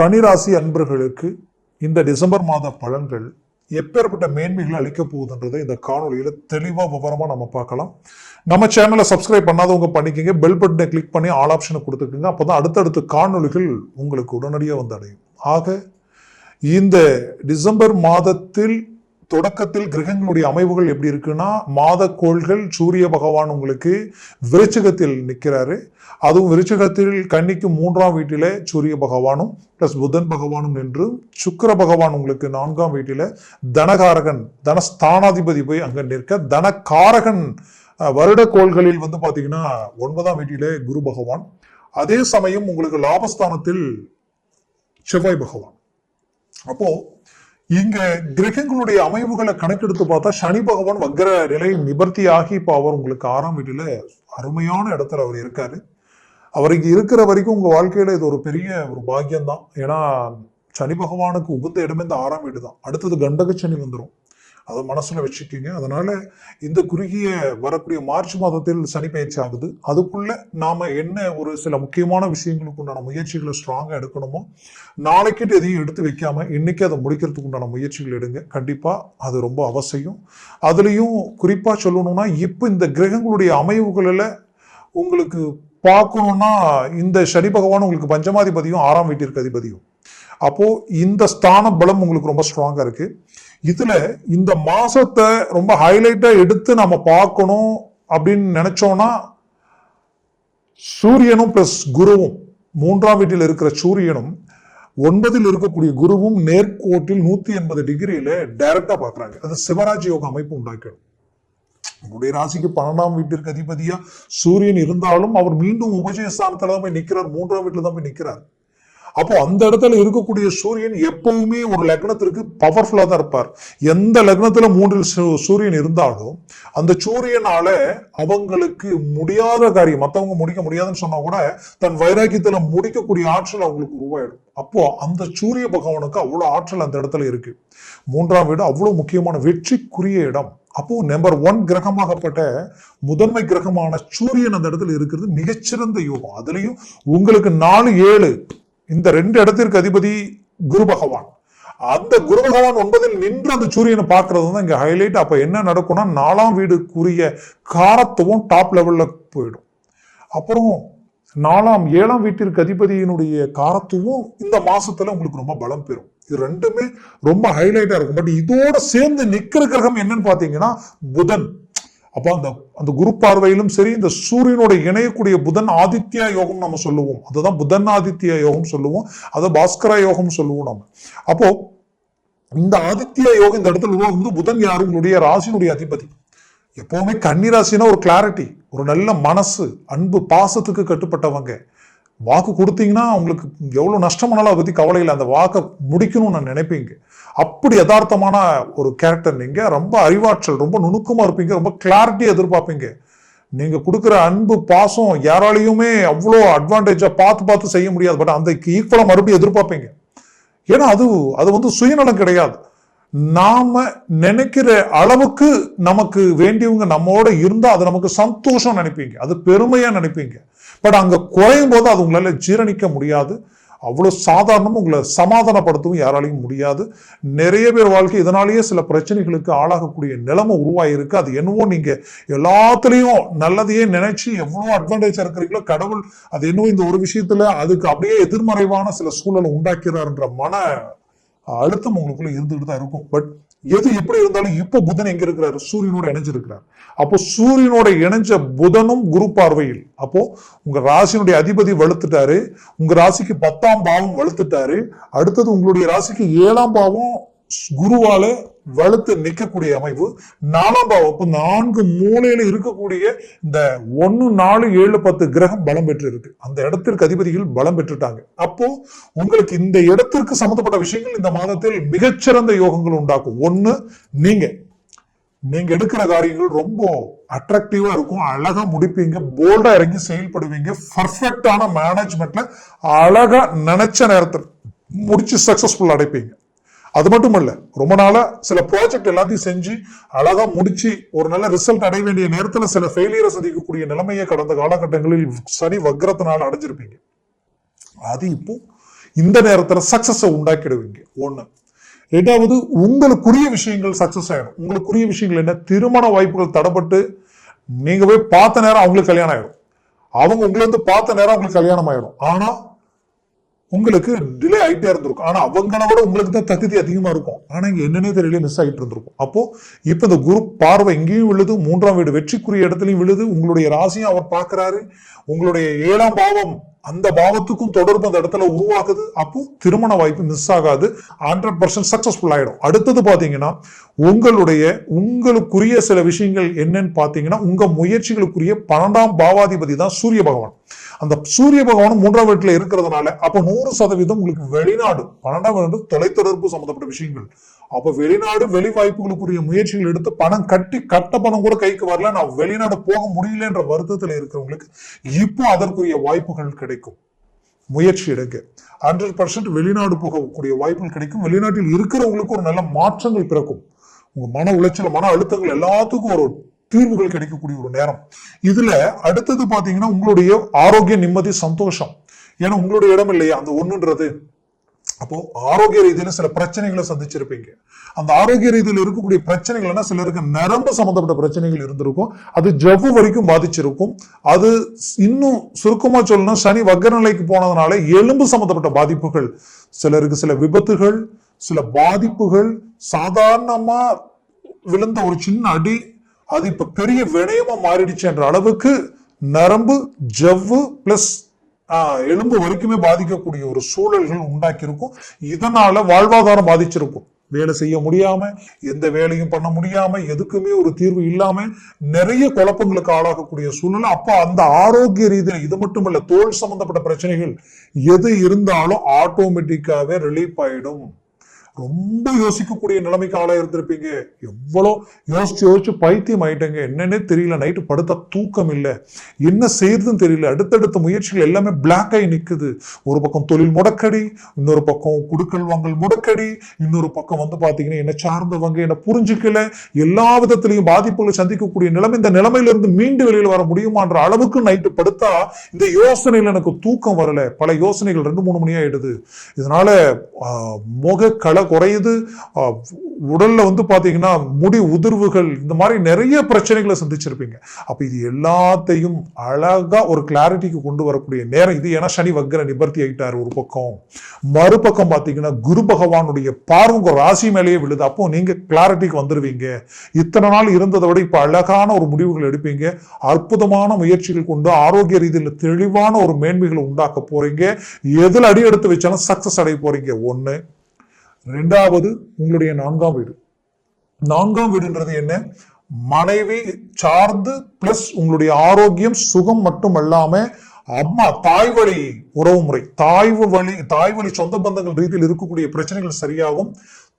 கனிராசி அன்பர்களுக்கு இந்த டிசம்பர் மாத பலன்கள் எப்பேற்பட்ட மேன்மைகள் அளிக்க போகுதுன்றதை இந்த காணொலியில் தெளிவாக விவரமாக நம்ம பார்க்கலாம். நம்ம சேனலை சப்ஸ்கிரைப் பண்ணாதவங்க பண்ணிக்கிங்க. பெல் பட்டனை கிளிக் பண்ணி ஆல் ஆப்ஷனை கொடுத்துக்கோங்க. அப்பதான் அடுத்தடுத்த காணொளிகள் உங்களுக்கு உடனடியாக வந்து அடையும். ஆக இந்த டிசம்பர் மாதத்தில் தொடக்கத்தில் கிரகங்களுடைய அமைவுகள் எப்படி இருக்குன்னா மாத கோள்கள் சூரிய பகவான் உங்களுக்கு விருச்சகத்தில் நிற்கிறாரு அதுவும் விருச்சகத்தில் கன்னிக்கு மூன்றாம் வீட்டில சூரிய பகவானும் பிளஸ் புதன் பகவானும் நின்று சுக்கர பகவான் உங்களுக்கு நான்காம் வீட்டில தனகாரகன் தனஸ்தானாதிபதி போய் அங்க நிற்க தனகாரகன் வருட கோள்களில் வந்து பாத்தீங்கன்னா ஒன்பதாம் வீட்டிலே குரு பகவான். அதே சமயம் உங்களுக்கு லாபஸ்தானத்தில் செவ்வாய் பகவான். அப்போ இங்க கிரகங்களுடைய அமைவுகளை கணக்கெடுத்து பார்த்தா சனி பகவான் வக்ர நிலை நிபர்த்தி ஆகி இப்போ அவர் உங்களுக்கு ஆறாம் வீட்டில் அருமையான இடத்துல அவர் இருக்காரு. அவர் இருக்கிற வரைக்கும் உங்க வாழ்க்கையில இது ஒரு பெரிய ஒரு பாக்கியம்தான். ஏன்னா சனி பகவானுக்கு உகுந்த இடமே இந்த ஆறாம் வீடு தான் அடுத்தது கண்டக சனி வந்துடும் அதை மனசில் வச்சுக்கிங்க. அதனால் இந்த குறுகிய வரக்கூடிய மார்ச் மாதத்தில் சனி பயிற்சி ஆகுது. அதுக்குள்ளே நாம் என்ன ஒரு சில முக்கியமான விஷயங்களுக்கு உண்டான முயற்சிகளை ஸ்ட்ராங்காக எடுக்கணுமோ நாளைக்கிட்டு எதையும் எடுத்து வைக்காமல் இன்றைக்கி அதை முடிக்கிறதுக்கு உண்டான முயற்சிகள் எடுங்க. கண்டிப்பாக அது ரொம்ப அவசியம். அதுலேயும் குறிப்பாக சொல்லணும்னா இப்போ இந்த கிரகங்களுடைய அமைவுகளில் உங்களுக்கு பார்க்கணுன்னா இந்த சனி பகவான் உங்களுக்கு பஞ்சமாதிபதியும் ஆறாம் வீட்டிற்கு அதிபதியும். அப்போது இந்த ஸ்தான பலம் உங்களுக்கு ரொம்ப ஸ்ட்ராங்காக இருக்கு. இதில் இந்த மாதத்தை ரொம்ப ஹைலைட்டாக எடுத்து நம்ம பார்க்கணும் அப்படின்னு நினச்சோன்னா சூரியனும் ப்ளஸ் குருவும் மூன்றாம் வீட்டில் இருக்கிற சூரியனும் ஒன்பதில் இருக்கக்கூடிய குருவும் நேர்கோட்டில் நூத்தி எண்பது டிகிரியில டைரக்டாக பார்க்குறாங்க. அது சிவராஜ் யோக அமைப்பு உண்டாக்கிடும். உங்களுடைய ராசிக்கு பன்னெண்டாம் வீட்டிற்கு அதிபதியாக சூரியன் இருந்தாலும் அவர் மீண்டும் உபஜயஸ்தானத்தில் தான் போய் நிற்கிறார் மூன்றாம் வீட்டில் தான் போய் நிற்கிறார் அப்போ அந்த இடத்துல இருக்கக்கூடிய சூரியன் எப்பவுமே ஒரு லக்னத்திற்கு பவர்ஃபுல்லா தான் இருப்பார். எந்த லக்னத்துல மூன்றில் சூ- சூரியன் இருந்தாலும் அந்த சூரியனால அவங்களுக்கு முடியாத காரியம் மற்றவங்க முடிக்க முடியாதுன்னு சொன்னா கூட தன் வைராக்கியத்துல முடிக்கக்கூடிய ஆற்றல் அவங்களுக்கு உருவாயிடும். அப்போ அந்த சூரிய பகவானுக்கு அவ்வளோ ஆற்றல் அந்த இடத்துல இருக்கு. மூன்றாம் வீடு அவ்வளோ முக்கியமான வெற்றிக்குரிய இடம். அப்போ நம்பர் ஒன் கிரகமாகப்பட்ட முதன்மை கிரகமான சூரியன் அந்த இடத்துல இருக்கிறது மிகச்சிறந்த யோகம். அதுலயும் உங்களுக்கு நாலு ஏழு இந்த ரெண்டு இடத்திற்கு அதிபதி குரு பகவான். அந்த குரு பகவான் ஒன்பதில் நின்று அந்த சூரியனை பார்க்கறது தான் இங்க ஹைலைட் அப்ப என்ன நடக்கும்னா நாலாம் வீடுக்குரிய காரத்துவம் டாப் லெவல்ல போயிடும். அப்புறம் நாலாம் ஏழாம் வீட்டிற்கு அதிபதியினுடைய காரத்துவம் இந்த மாசத்துல உங்களுக்கு ரொம்ப பலம் பெறும். இது ரெண்டுமே ரொம்ப ஹைலைட்டா இருக்கும். பட் இதோட சேர்ந்து நிக்கிற கிரகம் என்னன்னு பாத்தீங்கன்னா புதன். அப்போ அந்த அந்த குரு பார்வையிலும் சரி இந்த சூரியனோட இணையக்கூடிய புதன் ஆதித்யா யோகம் நம்ம சொல்லுவோம். அதுதான் புதன் ஆதித்யா யோகம் சொல்லுவோம். அதை பாஸ்கரா யோகம் சொல்லுவோம் நம்ம அப்போ இந்த ஆதித்ய யோகம் இந்த இடத்துல வந்து புதன் யாரு? உங்களுடைய ராசியினுடைய அதிபதி. எப்பவுமே கன்னிராசினா ஒரு கிளாரிட்டி ஒரு நல்ல மனசு அன்பு பாசத்துக்கு கட்டுப்பட்டவங்க. வாக்கு கொடுத்தீங்கன்னா உங்களுக்கு எவ்வளோ நஷ்டமானாலும் அதை பற்றி கவலை இல்லை. அந்த வாக்கை முடிக்கணும்னு நான் நினைப்பீங்க அப்படி யதார்த்தமான ஒரு கேரக்டர் நீங்கள் ரொம்ப அறிவாற்றல் ரொம்ப நுணுக்கமாக இருப்பீங்க. ரொம்ப கிளாரிட்டி எதிர்பார்ப்பீங்க. நீங்கள் கொடுக்குற அன்பு பாசம் யாராலையுமே அவ்வளோ அட்வான்டேஜாக பார்த்து பார்த்து செய்ய முடியாது. பட் அந்த ஈக்குவலாக மறுபடியும் எதிர்பார்ப்பீங்க. ஏன்னா அது அது வந்து சுயநலம் கிடையாது. நாம நினைக்கிற அளவுக்கு நமக்கு வேண்டியவங்க நம்மோட இருந்தால் அது நமக்கு சந்தோஷம் நினைப்பீங்க. அது பெருமையாக நினைப்பீங்க. பட் அங்கே குறையும் போது அது உங்களால் ஜீரணிக்க முடியாது. அவ்வளோ சாதாரணமும் உங்களை சமாதானப்படுத்தவும் யாராலையும் முடியாது. நிறைய பேர் வாழ்க்கை இதனாலேயே சில பிரச்சனைகளுக்கு ஆளாகக்கூடிய நிலைமை உருவாகிருக்கு அது என்னவோ நீங்கள் எல்லாத்துலேயும் நல்லதையே நினைச்சு எவ்வளோ அட்வான்டேஜ் இருக்கிறீங்களோ கடவுள் அது என்னவோ இந்த ஒரு விஷயத்தில் அதுக்கு அப்படியே எதிர்மறைவான சில சூழலை உண்டாக்கிறார்ன்ற மன அழுத்தம் உங்களுக்குள்ள இருந்துகிட்டு தான் இருக்கும். பட் எது எப்படி இருந்தாலும் இப்போ புதன் எங்க இருக்கிறார்? சூரியனோட இணைஞ்சிருக்கிறார். அப்போ சூரியனோட இணைஞ்ச புதனும் குரு பார்வையில். அப்போ உங்க ராசியினுடைய அதிபதி வலுத்துட்டாரு. உங்க ராசிக்கு பத்தாம் பாவம் வலுத்துட்டாரு. அடுத்தது உங்களுடைய ராசிக்கு ஏழாம் பாவம் குருவால வலுத்து நிற்கக்கூடிய அமைப்பு நாலாம் பாவம் நான்கு மூலையில இருக்கக்கூடிய இந்த ஒன்னு நாலு ஏழு பத்து கிரகம் பலம் பெற்று இருக்கு அந்த இடத்திற்கு அதிபதிகள் பலம் பெற்றுட்டாங்க. அப்போ உங்களுக்கு இந்த இடத்திற்கு சம்பந்தப்பட்ட விஷயங்கள் இந்த மாதத்தில் மிகச்சிறந்த யோகங்கள் உண்டாக்கும். ஒன்னு நீங்க நீங்க எடுக்கிற காரியங்கள் ரொம்ப அட்ராக்டிவா இருக்கும். அழகா முடிப்பீங்க. போல்டா இறங்கி செயல்படுவீங்க. பர்ஃபெக்டான மேனேஜ்மெண்ட்ல அழகா நினைச்ச நேரத்தில் முடிச்சு சக்சஸ்ஃபுல் அடைப்பீங்க. அது மட்டும் இல்ல ரொம்ப நாளா சில ப்ராஜெக்ட் எல்லாத்தையும் செஞ்சு அழகா முடிச்சு ஒரு நல்ல ரிசல்ட் அடைய வேண்டிய நேரத்துல சில ஃபெயிலியரை சந்திக்கக்கூடிய நிலைமையை கடந்த காலகட்டங்களில் சனி வக்ரத்தினால அடைஞ்சிருப்பீங்க. அது இப்போ இந்த நேரத்துல சக்சஸை உண்டாக்கிடுவீங்க. ஒண்ணு. ரெண்டாவது உங்களுக்குரிய விஷயங்கள் சக்சஸ் ஆயிடும். உங்களுக்குரிய விஷயங்கள் என்ன? திருமண வாய்ப்புகள் தடப்பட்டு நீங்க போய் பார்த்த நேரம் அவங்களுக்கு கல்யாணம் ஆயிடும். அவங்க உங்களை வந்து பார்த்த நேரம் அவங்களுக்கு கல்யாணம் ஆயிடும். ஆனா உங்களுக்கு டிலே ஆயிட்டே இருந்திருக்கும். ஆனால் அவங்கள விட உங்களுக்கு தான் தகுதி அதிகமா இருக்கும். ஆனால் இங்கே என்னன்னே தெரியல மிஸ் ஆகிட்டு இருந்திருக்கும். அப்போ இப்போ இந்த குரு பார்வை எங்கேயும் விழுது மூன்றாம் வீடு வெற்றிக்குரிய இடத்துலையும் விழுது உங்களுடைய ராசியும் அவர் பார்க்குறாரு. உங்களுடைய ஏழாம் பாவம் அந்த பாவத்துக்கும் தொடர்பு அந்த இடத்துல உருவாக்குது. அப்போ திருமண வாய்ப்பு மிஸ் ஆகாது. ஹண்ட்ரட் பர்சன்ட் சக்சஸ்ஃபுல் ஆகிடும் அடுத்தது பார்த்தீங்கன்னா உங்களுடைய உங்களுக்குரிய சில விஷயங்கள் என்னன்னு பார்த்தீங்கன்னா உங்க முயற்சிகளுக்குரிய பன்னெண்டாம் பாவாதிபதி தான் சூரிய பகவான். அந்த சூரிய பகவான் மூன்றாம் வீட்டுல இருக்கிறதுனால அப்போ நூறு சதவீதம் உங்களுக்கு வெளிநாடு பன்னெண்டாம் வீடு தொலைத்தொடர்பு சம்மந்தப்பட்ட விஷயங்கள். அப்ப வெளிநாடு வெளி வாய்ப்புகளுக்குரிய முயற்சிகள் எடுத்து பணம் கட்டி கட்ட பணம் கூட கைக்கு வரல. நான் வெளிநாடு போக முடியலன்ற வருத்தத்துல இருக்கிறவங்களுக்கு இப்போ அதற்குரிய வாய்ப்புகள் கிடைக்கும். முயற்சி எடுங்க. ஹண்ட்ரட் பர்சன்ட் வெளிநாடு போகக்கூடிய வாய்ப்புகள் கிடைக்கும். வெளிநாட்டில் இருக்கிறவங்களுக்கு ஒரு நல்ல மாற்றங்கள் பிறக்கும். உங்க மன உளைச்சல் மன அழுத்தங்கள் எல்லாத்துக்கும் ஒரு தீர்வுகள் கிடைக்கக்கூடிய ஒரு நேரம். இதுல அடுத்தது பாத்தீங்கன்னா உங்களுடைய ஆரோக்கிய நிம்மதி சந்தோஷம். ஏன்னா உங்களுடைய இடம் இல்லையா? அந்த ஒண்ணுன்றது. அப்போ ஆரோக்கிய ரீதியில சில பிரச்சனைகளை சந்திச்சிருப்பீங்க. அந்த ஆரோக்கிய ரீதியில் இருக்கக்கூடிய பிரச்சனைகள்னா சிலருக்கு நரம்பு சம்பந்தப்பட்ட பிரச்சனைகள் இருந்திருக்கும். அது ஜவ்வு வரைக்கும் பாதிச்சிருக்கும். அது இன்னும் சுருக்கமா சொல்லணும் சனி வக்கர நிலைக்கு போனதுனால எலும்பு சம்பந்தப்பட்ட பாதிப்புகள் சிலருக்கு சில விபத்துகள் சில பாதிப்புகள் சாதாரணமா விழுந்த ஒரு சின்ன அடி அது இப்ப பெரிய விடயமா மாறிடுச்சு என்ற அளவுக்கு நரம்பு ஜவ்வு பிளஸ் எலும்பு வரைக்குமே பாதிக்கக்கூடிய ஒரு சூழல்கள் உண்டாக்கியிருக்கும். இதனால வாழ்வாதாரம் பாதிச்சிருக்கும். வேலை செய்ய முடியாம எந்த வேலையும் பண்ண முடியாம எதுக்குமே ஒரு தீர்வு இல்லாம நிறைய குழப்பங்களுக்கு ஆளாகக்கூடிய சூழ்நிலை. அப்போ அந்த ஆரோக்கிய ரீதியில இது மட்டும் இல்ல தோல் சம்பந்தப்பட்ட பிரச்சனைகள் எது இருந்தாலும் ஆட்டோமேட்டிக்காவே ரிலீஃப் ஆயிடும். ரொம்ப யோசிக்கக்கூடிய நிலைமைக்கு ஆளாக இருந்திருப்பீங்க. எவ்வளோ யோசிச்சு யோசிச்சு பைத்தியம் ஆயிட்டங்க. என்னன்னே தெரியல. நைட்டு படுத்த தூக்கம் இல்லை. என்ன செய்யறதுன்னு தெரியல. அடுத்தடுத்த முயற்சிகள் எல்லாமே பிளாக் ஆகி நிற்குது ஒரு பக்கம் தொழில் முடக்கடி இன்னொரு பக்கம் குடுக்கல் வாங்கல் முடக்கடி இன்னொரு பக்கம் வந்து பார்த்தீங்கன்னா என்ன சார்ந்தவங்க என்ன புரிஞ்சுக்கல. எல்லா விதத்திலையும் பாதிப்புகளை சந்திக்கக்கூடிய நிலைமை இந்த நிலைமையிலிருந்து மீண்டு வெளியில் வர முடியுமான்ற அளவுக்கு நைட்டு படுத்தா இந்த யோசனையில் எனக்கு தூக்கம் வரல. பல யோசனைகள் ரெண்டு மூணு மணி ஆயிடுது. இதனால முக களை குறையுது. உடலில் வந்து பார்த்தீங்கன்னா முடி உதிர்வுகள் இந்த மாதிரி நிறைய பிரச்சனைகளை சந்திச்சிருப்பீங்க. அப்போ இது எல்லாத்தையும் அழகாக ஒரு கிளாரிட்டிக்கு கொண்டு வரக்கூடிய நேரம் இது. ஏன்னா சனி வக்ர நிபர்த்தி ஆகிட்டார் ஒரு பக்கம். மறுபக்கம் பார்த்தீங்கன்னா குரு பகவானுடைய பார்வை ராசி மேலேயே விழுது. அப்போ நீங்கள் கிளாரிட்டிக்கு வந்துடுவீங்க இத்தனை நாள் இருந்ததை விட இப்போ அழகான ஒரு முடிவுகள் எடுப்பீங்க. அற்புதமான முயற்சிகள் கொண்டு ஆரோக்கிய ரீதியில் தெளிவான ஒரு மேன்மைகளை உண்டாக்க போகிறீங்க எதில் அடி எடுத்து வச்சாலும் சக்ஸஸ் அடைய போகிறீங்க ஒன்று ரெண்டாவது உங்களுடைய நான்காம் வீடு. நான்காம் வீடுன்றது என்ன? மனைவி சார்ந்து பிளஸ் உங்களுடைய ஆரோக்கியம் சுகம் மட்டும் அல்லாம அம்மா தாய் வழி உறவு முறை. தாய் வழி தாய் வழி சொந்த பந்தங்கள் ரீதியில் இருக்கக்கூடிய பிரச்சனைகள் சரியாகும்.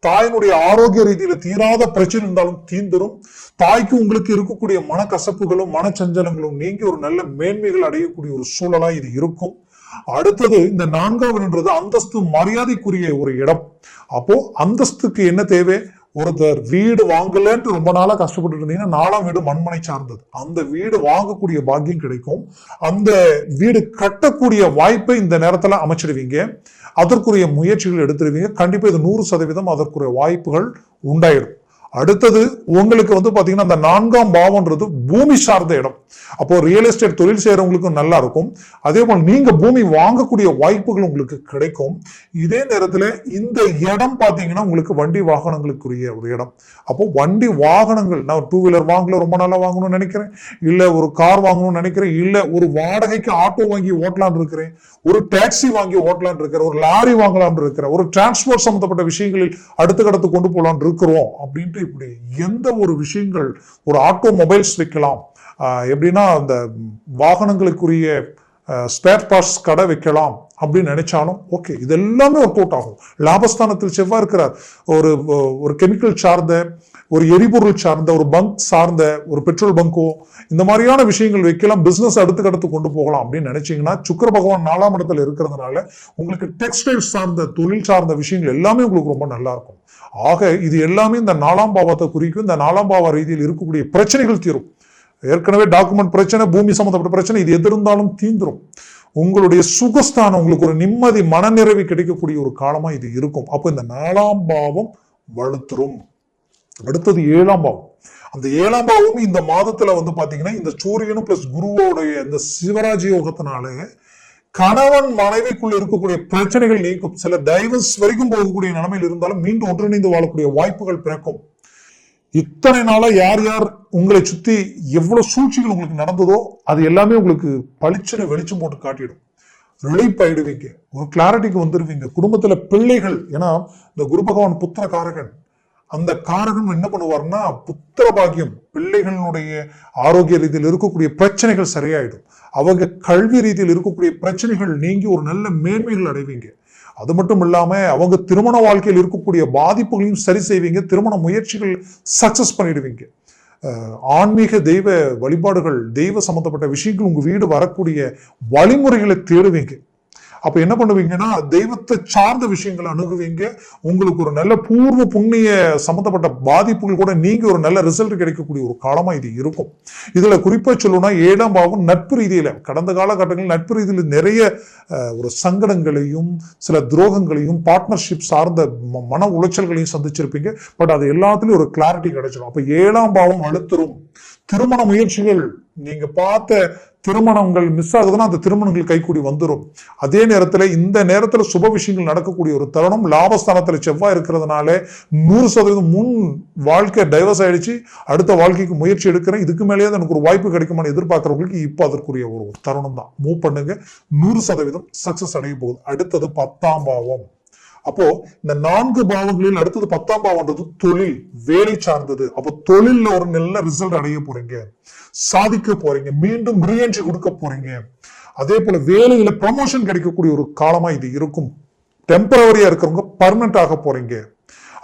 தாயினுடைய ஆரோக்கிய ரீதியில தீராத பிரச்சனை இருந்தாலும் தீந்துரும் தாய்க்கு உங்களுக்கு இருக்கக்கூடிய மனக்கசப்புகளும் மனச்சஞ்சலங்களும் நீங்கி ஒரு நல்ல மேன்மைகள் அடையக்கூடிய ஒரு சூழலா இது இருக்கும். அடுத்தது இந்த நான்காவதுன்றது அந்தஸ்து மரியாதைக்குரிய ஒரு இடம். அப்போ அந்தஸ்துக்கு என்ன தேவை? ஒருத்தர் வீடு வாங்கலன்ட்டு ரொம்ப நாளா கஷ்டப்பட்டு இருந்தீங்கன்னா நாலாம் வீடு மண்மனை சார்ந்தது. அந்த வீடு வாங்கக்கூடிய பாக்கியம் கிடைக்கும். அந்த வீடு கட்டக்கூடிய வாய்ப்பை இந்த நேரத்துல அமைச்சிடுவீங்க. அதற்குரிய முயற்சிகள் எடுத்துருவீங்க. கண்டிப்பா இது நூறு சதவீதம் அதற்குரிய வாய்ப்புகள் உண்டாயிடும் அடுத்தது உங்களுக்கு வந்து பார்த்தீங்கன்னா அந்த நான்காம் பாவம்ன்றது பூமி சார்ந்த இடம். அப்போ ரியல் எஸ்டேட் தொழில் செய்கிறவங்களுக்கும் நல்லா இருக்கும். அதே போல் நீங்க பூமி வாங்கக்கூடிய வாய்ப்புகள் உங்களுக்கு கிடைக்கும். இதே நேரத்தில் இந்த இடம் பார்த்தீங்கன்னா உங்களுக்கு வண்டி வாகனங்களுக்குரிய ஒரு இடம். அப்போ வண்டி வாகனங்கள் நான் டூ வீலர் வாங்கல ரொம்ப நல்லா வாங்கணும்னு நினைக்கிறேன். இல்லை ஒரு கார் வாங்கணும்னு நினைக்கிறேன். இல்லை ஒரு வாடகைக்கு ஆட்டோ வாங்கி ஓட்டலாம்னு இருக்கிறேன். ஒரு டாக்ஸி வாங்கி ஓட்டலாம்னு இருக்கிறேன். ஒரு லாரி வாங்கலான் இருக்கிறேன். ஒரு டிரான்ஸ்போர்ட் சம்மந்தப்பட்ட விஷயங்களில் அடுத்த கடத்து கொண்டு போகலான் இருக்கிறோம் அப்படின்ட்டு இப்படி எந்த ஒரு விஷயங்கள் ஒரு ஆட்டோ மொபைல்ஸ் வைக்கலாம் எப்படின்னா அந்த வாகனங்களுக்குரிய ஸ்பேர் பார்ட்ஸ் கடை வைக்கலாம் அப்படின்னு நினைச்சாலும் ஓகே இது எல்லாமே ஒர்க் அவுட் ஆகும். லாபஸ்தானத்தில் செவ்வாய் இருக்கிறார். ஒரு ஒரு கெமிக்கல் சார்ந்த ஒரு எரிபொருள் சார்ந்த ஒரு பங்க் சார்ந்த ஒரு பெட்ரோல் பங்கோ இந்த மாதிரியான விஷயங்கள் வைக்கலாம் பிஸ்னஸ் அடுத்து கடத்து கொண்டு போகலாம் அப்படின்னு நினைச்சீங்கன்னா சுக்கர பகவான் நாலாம் இடத்துல இருக்கிறதுனால உங்களுக்கு டெக்ஸ்டைல் சார்ந்த தொழில் சார்ந்த விஷயங்கள் எல்லாமே உங்களுக்கு ரொம்ப நல்லா இருக்கும். ஆக இது எல்லாமே இந்த நாலாம் பாவத்தை குறிக்கும். இந்த நாலாம் பாவ ரீதியில் இருக்கக்கூடிய பிரச்சனைகள் தீரும். ஏற்கனவே டாக்குமெண்ட் பிரச்சனை பூமி சம்மந்தப்பட்ட பிரச்சனை இது எது இருந்தாலும் தீந்துரும். உங்களுடைய சுகஸ்தானம் உங்களுக்கு ஒரு நிம்மதி மனநிறைவு கிடைக்கக்கூடிய ஒரு காலமா இது இருக்கும். அப்போ இந்த நாலாம் பாவம் வலுத்துரும். அடுத்தது ஏழாம் பாவம். அந்த ஏழாம் பாவம் இந்த மாதத்துல வந்து பாத்தீங்கன்னா இந்த சூரியனும் பிளஸ் குருவோடைய இந்த சிவராஜ் யோகத்தினால கணவன் மனைவிக்குள் இருக்கக்கூடிய பிரச்சனைகள் நீக்கும் சில டைவர்ஸ் வரைக்கும் போகக்கூடிய நிலைமையில் இருந்தாலும் மீண்டும் ஒன்றிணைந்து வாழக்கூடிய வாய்ப்புகள் பிறக்கும். இத்தனை நாளா யார் யார் உங்களை சுத்தி எவ்வளவு சூழ்ச்சிகள் உங்களுக்கு நடந்ததோ அது எல்லாமே உங்களுக்கு பளிச்சுன்னு வெளிச்சம் போட்டு காட்டிடும். ரிலீப் ஆயிடுவீங்க ஒரு கிளாரிட்டிக்கு வந்துருவீங்க. குடும்பத்துல பிள்ளைகள் ஏன்னா இந்த குரு பகவான் புத்திர காரகன் அந்த காரகன் என்ன பண்ணுவார்னா புத்திர பாக்கியம் பிள்ளைகளுடைய ஆரோக்கிய ரீதியில் இருக்கக்கூடிய பிரச்சனைகள் சரியாயிடும். அவங்க கல்வி ரீதியில் இருக்கக்கூடிய பிரச்சனைகள் நீங்கி ஒரு நல்ல மேன்மைகள் அடைவீங்க. அது மட்டும் இல்லாம அவங்க திருமண வாழ்க்கையில் இருக்கக்கூடிய பாதிப்புகளையும் சரி செய்வீங்க திருமண முயற்சிகள் சக்சஸ் பண்ணிடுவீங்க. ஆன்மீக தெய்வ வழிபாடுகள் தெய்வ சம்பந்தப்பட்ட விஷயங்கள் உங்க வீடு வரக்கூடிய வழிமுறைகளை தேடுவீங்க. அப்ப என்ன பண்ணுவீங்கன்னா தெய்வத்தை சார்ந்த விஷயங்களை அணுகுவீங்க. உங்களுக்கு ஒரு நல்ல பூர்வ புண்ணிய சம்பந்தப்பட்ட பாதிப்புகள் கூட நீங்க ஒரு நல்ல ரிசல்ட் கிடைக்கக்கூடிய ஒரு காலமா இது இருக்கும். இதுல குறிப்பா சொல்லணும்னா ஏழாம் பாவம் நட்பு ரீதியில கடந்த காலகட்டங்களில் நட்பு ரீதியில நிறைய ஒரு சங்கடங்களையும் சில துரோகங்களையும் பார்ட்னர்ஷிப் சார்ந்த ம- மன உளைச்சல்களையும் சந்திச்சிருப்பீங்க. பட் அது எல்லாத்துலயும் ஒரு கிளாரிட்டி கிடைச்சிடும் அப்ப ஏழாம் பாவம் அழுத்தரும் திருமண முயற்சிகள் நீங்க பார்த்த திருமணங்கள் மிஸ் ஆகுதுன்னா அந்த திருமணங்கள் கைக்கூடி வந்துடும் அதே நேரத்தில் இந்த நேரத்தில் சுப விஷயங்கள் நடக்கக்கூடிய ஒரு தருணம் லாபஸ்தானத்தில் செவ்வாய் இருக்கிறதுனால நூறு சதவீதம் முன் வாழ்க்கை டைவர்ஸ் ஆயிடுச்சு. அடுத்த வாழ்க்கைக்கு முயற்சி எடுக்கிறேன். இதுக்கு மேலேயே எனக்கு ஒரு வாய்ப்பு கிடைக்குமான்னு எதிர்பார்க்குறவங்களுக்கு இப்போ அதற்குரிய ஒரு தருணம் தான். மூவ் பண்ணுங்க. நூறு சதவீதம் சக்சஸ் அடைய போகுது. அடுத்தது பத்தாம் பாவம். அப்போ இந்த நான்கு பாவங்களில் அடுத்தது பத்தாம் பாவம்ன்றது தொழில் வேலை சார்ந்தது. அப்போ தொழில்ல ஒரு நல்ல ரிசல்ட் அடைய போறீங்க. சாதிக்க போறீங்க. மீண்டும் ரீஎன்ட்ரி கொடுக்க போறீங்க. அதே போல வேலையில ப்ரமோஷன் கிடைக்கக்கூடிய ஒரு காலமா இது இருக்கும். டெம்பரவரியா இருக்கிறவங்க பர்மனன்ட் ஆக போறீங்க.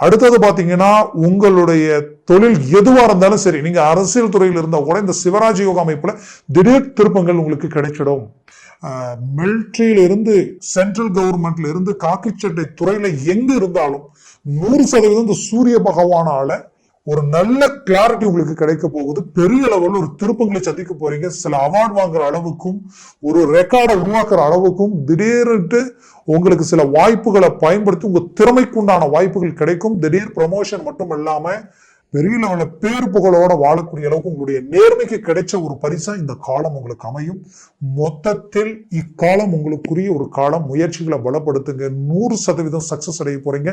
அடுத்தது பாத்தீங்கன்னா உங்களுடைய தொழில் எதுவா இருந்தாலும் சரி நீங்க அரசியல் துறையில் இருந்தா கூட இந்த சிவராஜ் யோகா அமைப்புல திடீர் திருப்பங்கள் உங்களுக்கு கிடைச்சிடும். மிலிட்ரியிலிருந்து சென்ட்ரல் கவர்மெண்ட்ல இருந்து காக்கிச்சட்டை துறையில எங்க இருந்தாலும் நூறு சதவீதம் இந்த சூரிய பகவானால ஒரு நல்ல கிளாரிட்டி உங்களுக்கு கிடைக்க போகுது. பெரிய அளவில் ஒரு திருப்பங்களை சந்திக்க போறீங்க. சில அவார்ட் வாங்குற அளவுக்கும் ஒரு ரெக்கார்டை உருவாக்குற அளவுக்கும் திடீர்னுட்டு உங்களுக்கு சில வாய்ப்புகளை பயன்படுத்தி உங்க திறமைக்குண்டான வாய்ப்புகள் கிடைக்கும். திடீர் ப்ரமோஷன் மட்டும் இல்லாமல் பெரிய லெவல்ல பேர் புகழோட வாழக்கூடிய அளவுக்கு உங்களுடைய நேர்மைக்கு கிடைச்ச ஒரு பரிசா இந்த காலம் உங்களுக்கு அமையும். மொத்தத்தில் இக்காலம் உங்களுக்குரிய ஒரு காலம். முயற்சிகளை பலப்படுத்துங்க. நூறு சதவீதம் சக்சஸ் அடைய போறீங்க.